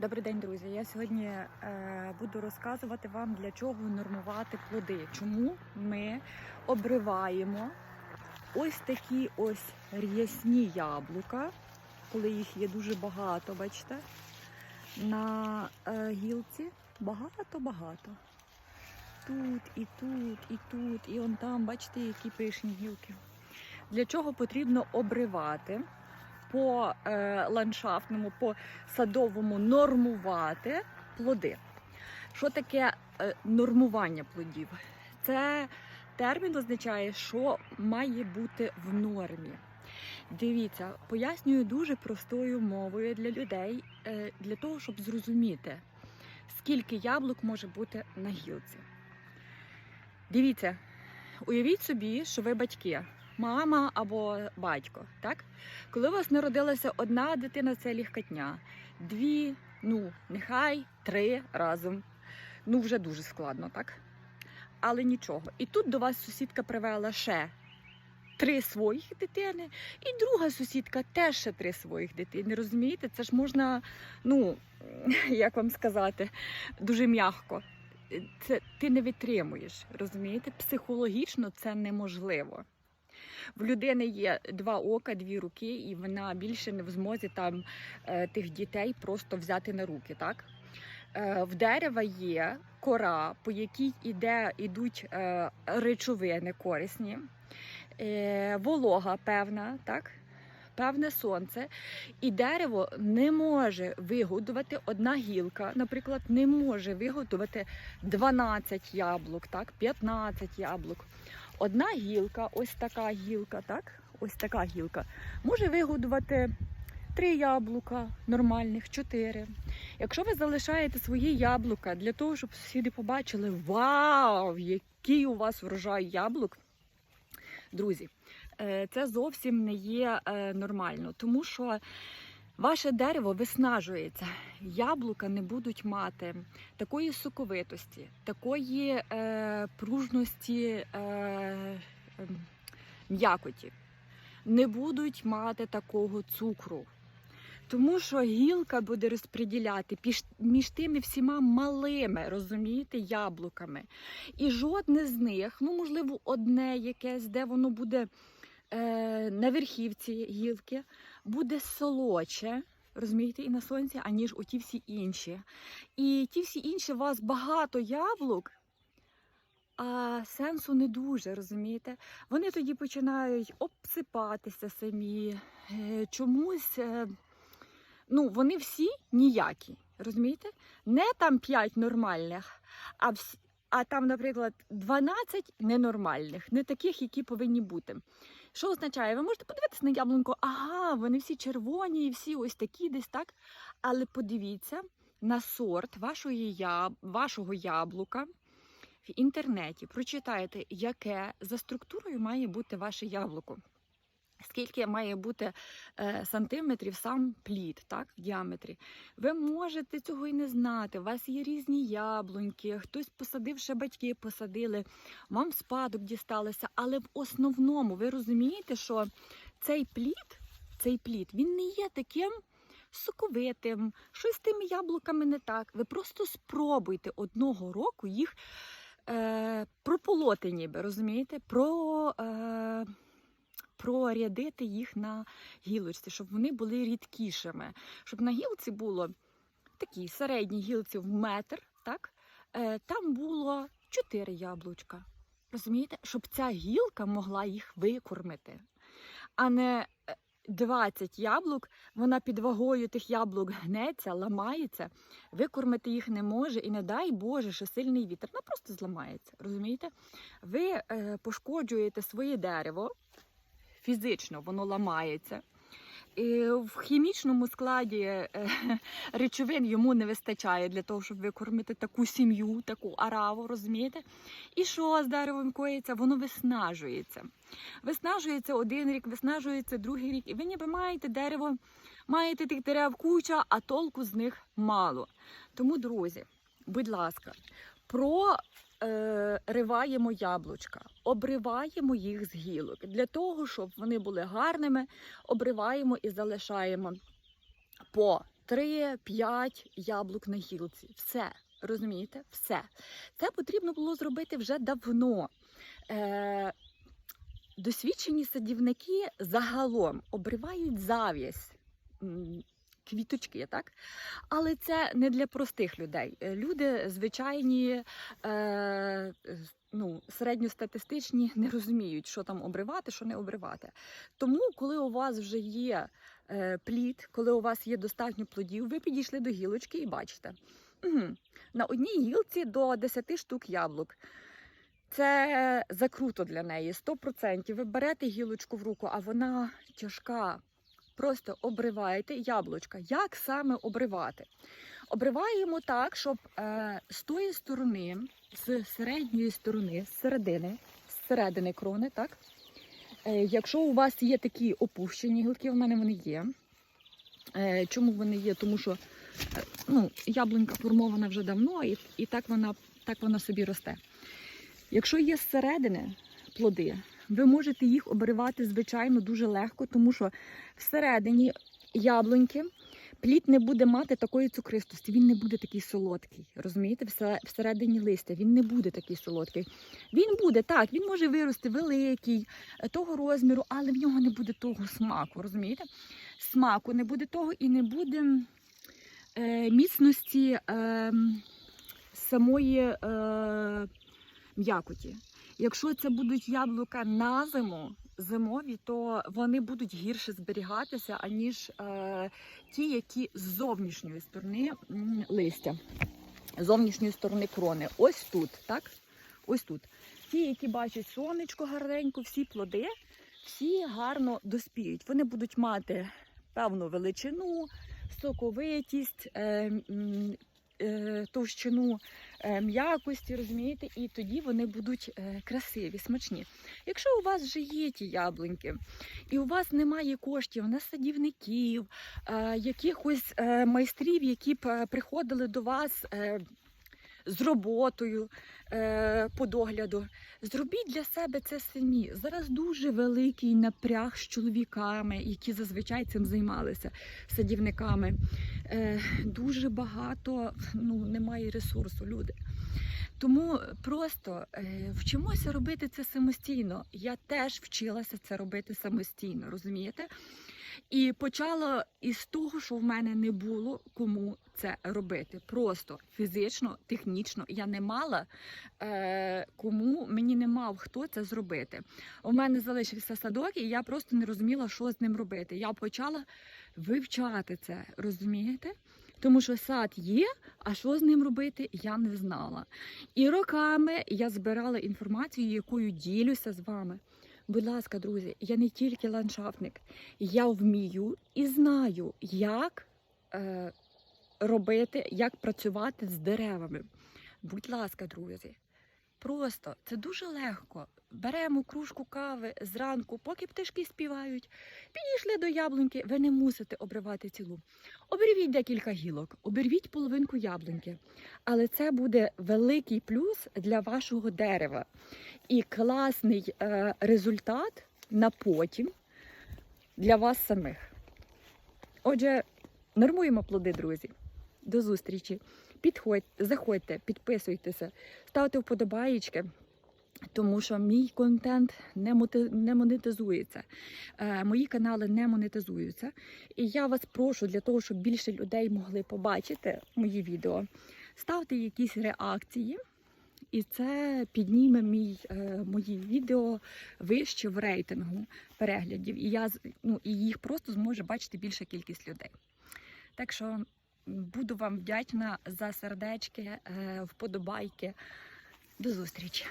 Добрий день, друзі. Я сьогодні е, буду розказувати вам, для чого нормувати плоди. Чому ми обриваємо ось такі ось рясні яблука, коли їх є дуже багато, бачите, на е, гілці. Багато-багато. Тут, і тут, і тут, і он там, бачите, які пишні гілки. Для чого потрібно обривати? По е, ландшафтному, по садовому нормувати плоди. Що таке е, нормування плодів? Це термін означає, що має бути в нормі. Дивіться, пояснюю дуже простою мовою для людей, е, для того, щоб зрозуміти, скільки яблук може бути на гілці. Дивіться, уявіть собі, що ви батьки мама або батько. Так? Коли у вас народилася одна дитина, це легкотня, дві, ну, нехай три разом. Ну, вже дуже складно, так? Але нічого. І тут до вас сусідка привела ще три своїх дитини, і друга сусідка теж ще три своїх дитини. Розумієте? Це ж можна, ну, як вам сказати, дуже м'яко. Це ти не витримуєш, розумієте? Психологічно це неможливо. В людини є два ока, дві руки, і вона більше не в змозі там е, тих дітей просто взяти на руки. Так? Е, В дерева є кора, по якій іде, ідуть е, речовини корисні, волога певна, так? певне сонце, і дерево не може вигодувати одна гілка, наприклад, не може вигодувати 12 яблук, так? 15 яблук. Одна гілка, ось така гілка, так? Ось така гілка, може вигодувати три яблука нормальних, чотири. Якщо ви залишаєте свої яблука для того, щоб сусіди побачили, вау, який у вас врожай яблук, друзі, е, це зовсім не є е, нормально, тому що ваше дерево виснажується. Яблука не будуть мати такої соковитості, такої е, пружності е, ем, м'якоті, не будуть мати такого цукру. Тому що гілка буде розподіляти між тими всіма малими, розумієте, яблуками. І жодне з них, ну, можливо, одне якесь, де воно буде е, на верхівці гілки, буде солодше, розумієте, і на сонці, аніж у ті всі інші. І ті всі інші у вас багато яблук, а сенсу не дуже, розумієте? Вони тоді починають обсипатися самі, е, чомусь. е, Ну, вони всі ніякі, розумієте? Не там 5 нормальних, а всі, а там, наприклад, 12 ненормальних, не таких, які повинні бути. Що означає? Ви можете подивитися на яблунку, ага, вони всі червоні всі ось такі десь так. Але подивіться на сорт вашої яб... вашого яблука в інтернеті. Прочитайте, яке за структурою має бути ваше яблуко. Скільки має бути е, сантиметрів сам плід, так, в діаметрі. Ви можете цього і не знати. У вас є різні яблуньки, хтось посадив, ще батьки посадили, вам спадок дісталося. Але в основному ви розумієте, що цей плід, цей плід він не є таким соковитим, щось з тими яблуками не так. Ви просто спробуйте одного року їх е, прополоти, ніби, розумієте? Про. Е, прорядити їх на гілочці, щоб вони були рідкішими. Щоб на гілці було такі середні гілці в метр, так? Е, там було 4 яблучка. Розумієте? Щоб ця гілка могла їх викормити, а не е, 20 яблук, вона під вагою тих яблук гнеться, ламається, викормити їх не може, і не дай Боже, що сильний вітер, вона просто зламається. Розумієте? Ви е, пошкоджуєте своє дерево, фізично воно ламається. В хімічному складі е, речовин йому не вистачає для того, щоб викормити таку сім'ю, таку араву, розумієте? І що з деревом коїться? Воно виснажується. Виснажується один рік, виснажується другий рік. І ви ніби маєте дерево, маєте тих дерев куча, а толку з них мало. Тому, друзі, будь ласка, про е, риваємо яблучка, обриваємо їх з гілок. Для того, щоб вони були гарними, обриваємо і залишаємо по 3-5 яблук на гілці. Все. Розумієте? Все. Це потрібно було зробити вже давно. Е, досвідчені садівники загалом обривають зав'язь. Квіточки, так? Але це не для простих людей. Е, Люди звичайні, е, ну, середньостатистичні не розуміють, що там обривати, що не обривати. Тому, коли у вас вже є е, плід, коли у вас є достатньо плодів, ви підійшли до гілочки і бачите. Угу. На одній гілці до 10 штук яблук. Це закруто для неї 100%. Ви берете гілочку в руку, а вона тяжка. Просто обриваєте яблучка. Як саме обривати? Обриваємо так, щоб е, з тої сторони, з середньої сторони, з середини, з середини крони, так? Е, якщо у вас є такі опущені гілки, в мене вони є. Е, чому вони є? Тому що е, ну, яблунька формована вже давно, і, і так, вона, так вона собі росте. Якщо є зсередини плоди, ви можете їх обривати, звичайно, дуже легко, тому що всередині яблуньки плід не буде мати такої цукристості, він не буде такий солодкий. Розумієте, всередині листя він не буде такий солодкий. Він буде так, він може вирости великий, е, того розміру, але в нього не буде того смаку. Розумієте? Смаку не буде того і не буде е, міцності е, самої е, м'якоті. Якщо це будуть яблука на зиму, зимові, то вони будуть гірше зберігатися, аніж е, ті, які з зовнішньої сторони листя, зовнішньої сторони крони. Ось тут, так? Ось тут. Ті, які бачать сонечко гарненько, всі плоди, всі гарно доспіють. Вони будуть мати певну величину, соковитість, е, товщину е, м'якості, розумієте, і тоді вони будуть е, красиві, смачні. Якщо у вас вже є ті яблуньки, і у вас немає коштів на садівників, е, якихось е, майстрів, які б е, приходили до вас е, з роботою е, по догляду, зробіть для себе це самі. Зараз дуже великий напряг з чоловіками, які зазвичай цим займалися, садівниками. Е, дуже багато ну, немає ресурсу, люди. Тому просто е, вчимося робити це самостійно. Я теж вчилася це робити самостійно, розумієте? І почала із того, що в мене не було кому це робити. Просто фізично, технічно я не мала е, кому мені не мав хто це зробити. У мене залишився садок, і я просто не розуміла, що з ним робити. Я почала вивчати це, розумієте? Тому що сад є, а що з ним робити, я не знала. І роками я збирала інформацію, якою ділюся з вами. Будь ласка, друзі, я не тільки ландшафтник, я вмію і знаю, як е, робити, як працювати з деревами. Будь ласка, друзі, просто це дуже легко. Беремо кружку кави зранку, поки пташки співають. Підійшли до яблуньки, ви не мусите обривати цілу. Обервіть декілька гілок, обервіть половинку яблуньки. Але це буде великий плюс для вашого дерева і класний е, результат на потім для вас самих. Отже, нормуємо плоди, друзі. До зустрічі. Підходьте, заходьте, підписуйтеся, ставте вподобаєчки. Тому що мій контент не монетизується. Е, мої канали не монетизуються. І я вас прошу для того, щоб більше людей могли побачити мої відео, ставте якісь реакції, і це підніме мій, е, мої відео вище в рейтингу переглядів. І я ну, і їх просто зможе бачити більша кількість людей. Так що буду вам вдячна за сердечки, е, вподобайки. До зустрічі!